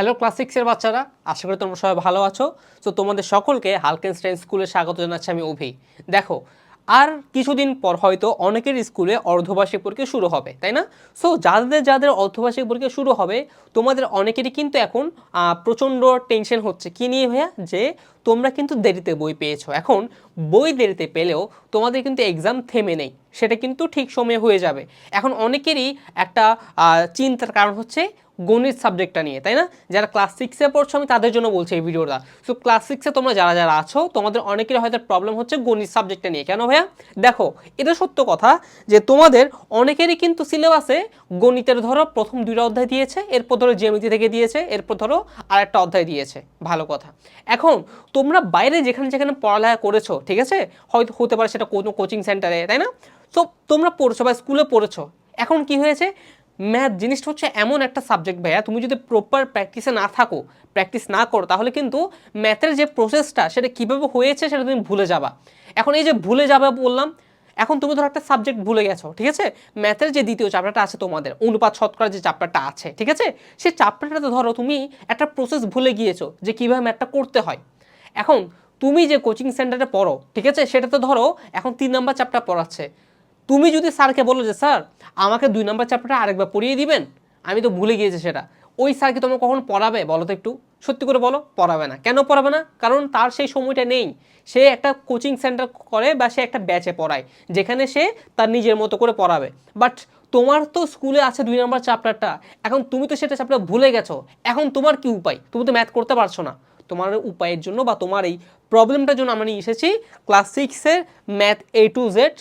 Hello class সিক্সের বাচ্চারা, আশা করি তোমরা সবাই ভালো আছো। তো তোমাদের সকলকে হালকেনস্টাইন স্কুলে স্বাগত জানাচ্ছি আমি অভি। দেখো, আর কিছুদিন পর হয়তো অনেকের স্কুলে অর্ধবার্ষিক পরীক্ষা শুরু হবে, তাই না? সো যাদের যাদের অর্ধবার্ষিক পরীক্ষা শুরু হবে, তোমাদের অনেকেরই কিন্তু এখন প্রচণ্ড টেনশন হচ্ছে। কী নিয়ে ভাইয়া? যে তোমরা কিন্তু দেরিতে বই পেয়েছ। এখন বই দেরিতে পেলেও তোমাদের কিন্তু এক্সাম থেমে নেই। সেটা কিন্তু ঠিক সময়ে হয়ে যাবে। এখন অনেকেরই একটা চিন্তার কারণ হচ্ছে গণিত সাবজেক্টটা নিয়ে, তাই না? যারা ক্লাস সিক্সে পড়ছো, আমি তাদের জন্য বলছি এই ভিডিওটা। সো ক্লাস সিক্সে তোমরা যারা যারা আছো, তোমাদের অনেকের হয়তো প্রবলেম হচ্ছে গণিত সাবজেক্টটা নিয়ে। কেন ভাইয়া? দেখো, এটা সত্য কথা যে তোমাদের অনেকেরই কিন্তু সিলেবাসে গণিতের ধরো প্রথম দুইটা অধ্যায় দিয়েছে, এরপর ধরো জ্যামিতি থেকে দিয়েছে, এরপর ধরো আরেকটা অধ্যায় দিয়েছে। ভালো কথা। এখন তোমরা বাইরে যেখানে যেখানে পড়ালেখা করেছ, ঠিক আছে? হয়তো হতে পারে সেটা কোনো কোচিং সেন্টারে তাই না? তো তোমরা পড়ছো বা স্কুলে পড়েছো, এখন কি হয়েছে? ম্যাথ জিনিসটা হচ্ছে এমন একটা সাবজেক্ট ভাইয়া, তুমি যদি প্রপার প্র্যাকটিসে না থাকো প্র্যাকটিস না করো, তাহলে কিন্তু ম্যাথের যে প্রসেসটা সেটা কীভাবে হয়েছে সেটা তুমি ভুলে যাবা। এখন এই যে ভুলে যাবে বললাম, এখন তুমি ধরো একটা সাবজেক্ট ভুলে গেছো, ঠিক আছে? ম্যাথের যে দ্বিতীয় চ্যাপ্টারটা আছে তোমাদের, অনুপাত শতকরা যে চ্যাপ্টারটা আছে, ঠিক আছে? সেই চ্যাপ্টারটাতে ধরো তুমি একটা প্রসেস ভুলে গিয়েছো যে কীভাবে ম্যাথটা করতে হয়। এখন তুমি যে কোচিং সেন্টারে পড়ো, ঠিক আছে? সেটা তো ধরো, এখন তিন নম্বর চ্যাপ্টার পড়াচ্ছে। তুমি যদি স্যারকে বলো যে, স্যার, আমাকে দুই নম্বর চ্যাপ্টারটা আরেকবার পড়িয়ে দিবেন? আমি তো ভুলে গিয়েছি সেটা। ওই স্যার কি তোমাকে কখন পড়াবে? বলো তো একটু। সত্যি করে বলো, পড়াবে না। কেন পড়াবে না? কারণ তার সেই সময়টা নেই। সে একটা কোচিং সেন্টার করে বা সে একটা ব্যাচে পড়ায়, যেখানে সে তার নিজের মতো করে পড়াবে। বাট তোমার তো স্কুলে আছে দুই নম্বর চ্যাপ্টারটা এখন তুমি তো সেটা চ্যাপ্টার ভুলে গেছো। এখন তোমার কি উপায়? তুমি তো ম্যাথ করতে পারছ না। তোমার উপায়ের জন্য বা তোমার এই প্রবলেমটার জন্য আমরা নিয়ে এসেছি ক্লাস সিক্সের math A to Z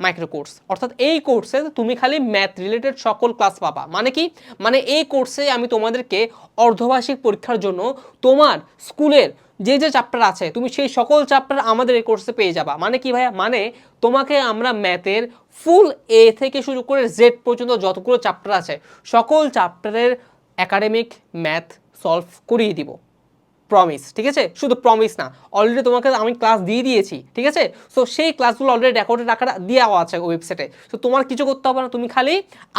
micro course অর্থাৎ এই কোর্সে তুমি খালি ম্যাথ রিলেটেড সকল ক্লাস পাবা। মানে কি? মানে এই কোর্সে আমি তোমাদেরকে অর্ধবার্ষিক পরীক্ষার জন্য তোমার স্কুলের যে যে চ্যাপ্টার আছে, তুমি সেই সকল চ্যাপ্টার আমাদের এই কোর্সে পেয়ে যাবা। মানে কি ভাইয়া? মানে তোমাকে আমরা ম্যাথের ফুল এ থেকে শুরু করে জেড পর্যন্ত যতগুলো চ্যাপ্টার আছে, সকল চ্যাপ্টারের একাডেমিক ম্যাথ সলভ করিয়ে দিব। প্রমিস ঠিক আছে? শুধু প্রমিস না অলরেডি তোমাকে আমি ক্লাস দিয়ে দিয়েছি, ঠিক আছে? সো সেই ক্লাসগুলো অলরেডি রেকর্ডেড আকারে দেওয়া আছে ওয়েবসাইটে তো তোমার কিছু করতে হবে না, তুমি খালি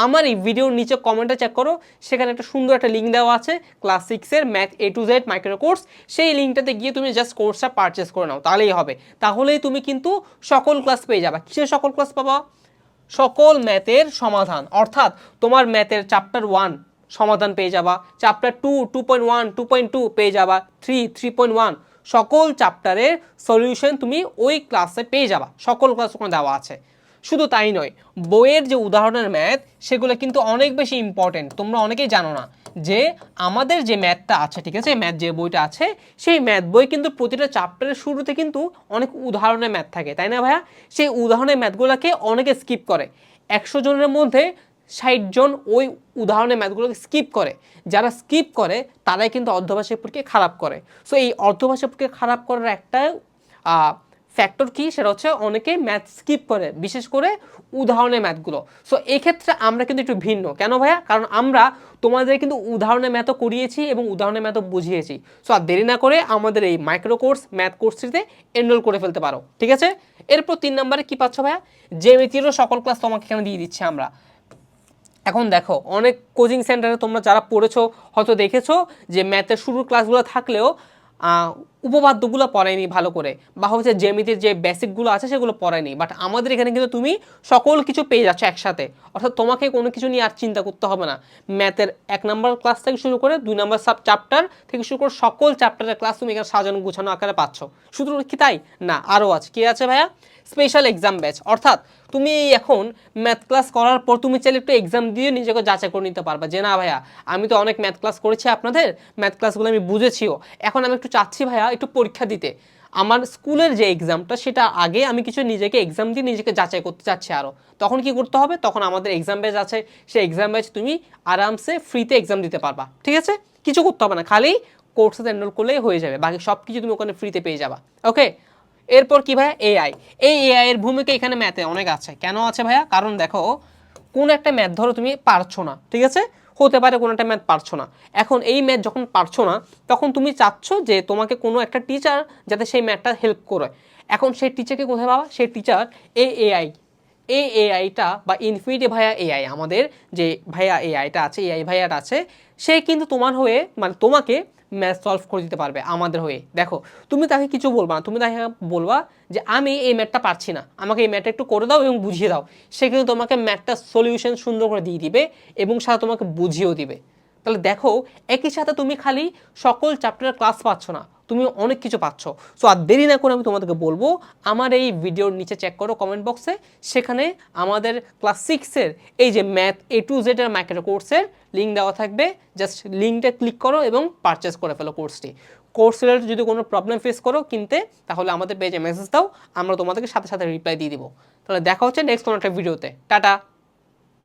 আমার এই ভিডিওর নিচে কমেন্টে চেক করো, সেখানে একটা সুন্দর একটা লিঙ্ক দেওয়া আছে ক্লাস সিক্সের math A to Z micro course সেই লিঙ্কটাতে গিয়ে তুমি জাস্ট কোর্সটা পারচেস করে নাও, তাহলেই হবে। তাহলেই তুমি কিন্তু সকল ক্লাস পেয়ে যাবা। কিসের সকল ক্লাস পাবা? সকল ম্যাথের সমাধান। অর্থাৎ তোমার ম্যাথের চ্যাপ্টার ওয়ান সমাধান পেয়ে যাবা। Chapter two two point one two point two পেয়ে যাবা। থ্রি থ্রি পয়েন্ট ওয়ান সকল চ্যাপ্টারের সলিউশন তুমি ওই ক্লাসে পেয়ে যাবা। সকল ক্লাস ওখানে দেওয়া আছে। শুধু তাই নয়, বইয়ের যে উদাহরণের ম্যাথ সেগুলো কিন্তু অনেক বেশি ইম্পর্টেন্ট তোমরা অনেকেই জানো না যে আমাদের যে ম্যাথটা আছে, ঠিক আছে? ম্যাথ যে বইটা আছে, সেই ম্যাথ বই কিন্তু প্রতিটা চ্যাপ্টারের শুরুতে কিন্তু অনেক উদাহরণের ম্যাথ থাকে। তাই না ভাইয়া? সেই উদাহরণের ম্যাথগুলোকে অনেকে স্কিপ করে। একশো জনের মধ্যে ষাট জন ওই উদাহরণের ম্যাথগুলোকে স্কিপ করে। যারা স্কিপ করে, তারাই কিন্তু অর্ধভাষিক পরীক্ষা খারাপ করে। সো এই অর্ধভাষিক পরীক্ষা খারাপ করার একটা ফ্যাক্টর কি? সেটা হচ্ছে অনেকে ম্যাথ স্কিপ করে, বিশেষ করে উদাহরণের ম্যাথগুলো সো এক্ষেত্রে আমরা কিন্তু একটু ভিন্ন। কেন ভাইয়া? কারণ আমরা তোমাদের কিন্তু উদাহরণের ম্যাথও করিয়েছি এবং উদাহরণের ম্যাথও বুঝিয়েছি। সো আর দেরি না করে আমাদের এই মাইক্রো কোর্স ম্যাথ কোর্সটিতে এনরোল করে ফেলতে পারো। ঠিক আছে? এরপর তিন নম্বরে কি পাচ্ছ ভাইয়া? জ্যামিতিরও সকল ক্লাস তোমাকে এখানে দিয়ে দিচ্ছি আমরা। এখন দেখো, অনেক কোচিং সেন্টারে তোমরা যারা পড়েছো, হয়তো দেখেছ যে ম্যাথের শুরুর ক্লাসগুলো থাকলেও উপপাদ্যগুলো পড়ায়নি ভালো করে, বা হচ্ছে জ্যামিতির যে বেসিকগুলো আছে সেগুলো পড়ায়নি বাট আমাদের এখানে কিন্তু তুমি সকল কিছু পেয়ে যাচ্ছ একসাথে। অর্থাৎ তোমাকে কোনো কিছু নিয়ে আর চিন্তা করতে হবে না। ম্যাথের এক নম্বর ক্লাস থেকে শুরু করে দুই নম্বর সাব চ্যাপ্টার থেকে শুরু করে সকল চ্যাপ্টারের ক্লাস তুমি এখানে সাজানো গুছানো আকারে পাচ্ছ। শুধু কি তাই? না আরও আছে। কি আছে ভাইয়া? স্পেশাল এক্সাম ব্যাচ অর্থাৎ তুমি এখন ম্যাথ ক্লাস করার পর তুমি চাইলে একটু এক্সাম দিয়ে নিজেকে যাচাই করে নিতে পারবা যে, না ভাইয়া, আমি তো অনেক ম্যাথ ক্লাস করেছি আপনাদের ম্যাথ ক্লাসগুলো আমি বুঝেছিও। এখন আমি একটু চাচ্ছি ভাইয়া একটু পরীক্ষা দিতে। আমার স্কুলের যে এক্সামটা সেটা আগে আমি কিছু নিজেকে এক্সাম দিয়ে নিজেকে যাচাই করতে চাচ্ছি আরও তখন কি করতে হবে? তখন আমাদের এক্সাম ব্যাচ আছে। সেই এক্সাম ব্যাচ তুমি আরামসে ফ্রিতে এক্সাম দিতে পারবা। ঠিক আছে? কিছু করতে হবে না। খালি কোর্সে এনরোল করলেই হয়ে যাবে। বাকি সব কিছু তুমি ওখানে ফ্রিতে পেয়ে যাবা। ওকে এরপর কি ভাইয়া? এআই এই এআই এর ভূমিকা এখানে ম্যাথে অনেক আছে। কেন আছে ভাইয়া? কারণ দেখো, কোন একটা ম্যাথ ধরো তুমি পারছ না। ঠিক আছে? হতে পারে কোনো একটা ম্যাথ পারছ না। এখন এই ম্যাথ যখন পারছ না, তখন তুমি চাচ্ছ যে তোমাকে কোনো একটা টিচার যাতে সেই ম্যাথটা হেল্প করে। এখন সেই টিচারকে কোথায় পাবা? সেই টিচার এ এআই এই এআইটা বা ইনফিনিটি ভাইয়া এআই আমাদের যে ভাইয়া এআইটা আছে এআই ভাইয়াটা আছে, সে কিন্তু তোমার হয়ে মানে তোমাকে ম্যাথ সলভ করে দিতে পারবে আমাদের হয়ে। দেখো, তুমি তাকে কিছু বলবা না। তুমি তাকে বলবা যে, আমি এই ম্যাথটা পারছি না। আমাকে এই ম্যাথটা একটু করে দাও এবং বুঝিয়ে দাও। সে কিন্তু তোমাকে ম্যাথটা সলিউশন সুন্দর করে দিয়ে দিবে এবং সাথে তোমাকে বুঝিয়েও দিবে। তাহলে দেখো, একই সাথে তুমি খালি সকল চ্যাপ্টারের ক্লাস পাচ্ছ না। তুমি অনেক কিছু পাচ্ছ। সো আর দেরি না করে আমি তোমাদেরকে বলব, আমার এই ভিডিওর নিচে চেক করো কমেন্ট বক্সে সেখানে আমাদের ক্লাস সিক্সের এই যে ম্যাথ এ টু জেডের ম্যাকের কোর্সের লিঙ্ক দেওয়া থাকবে। জাস্ট লিঙ্কটা ক্লিক করো এবং পারচেস করে ফেলো কোর্সটি কোর্স রিলেটেড যদি কোনো প্রবলেম ফেস করো কিনতে, তাহলে আমাদের পেজে মেসেজ দাও, আমরা তোমাদেরকে সাথে সাথে রিপ্লাই দিয়ে দিব। তাহলে দেখা হচ্ছে নেক্সট কোনো একটা ভিডিওতে টাটা!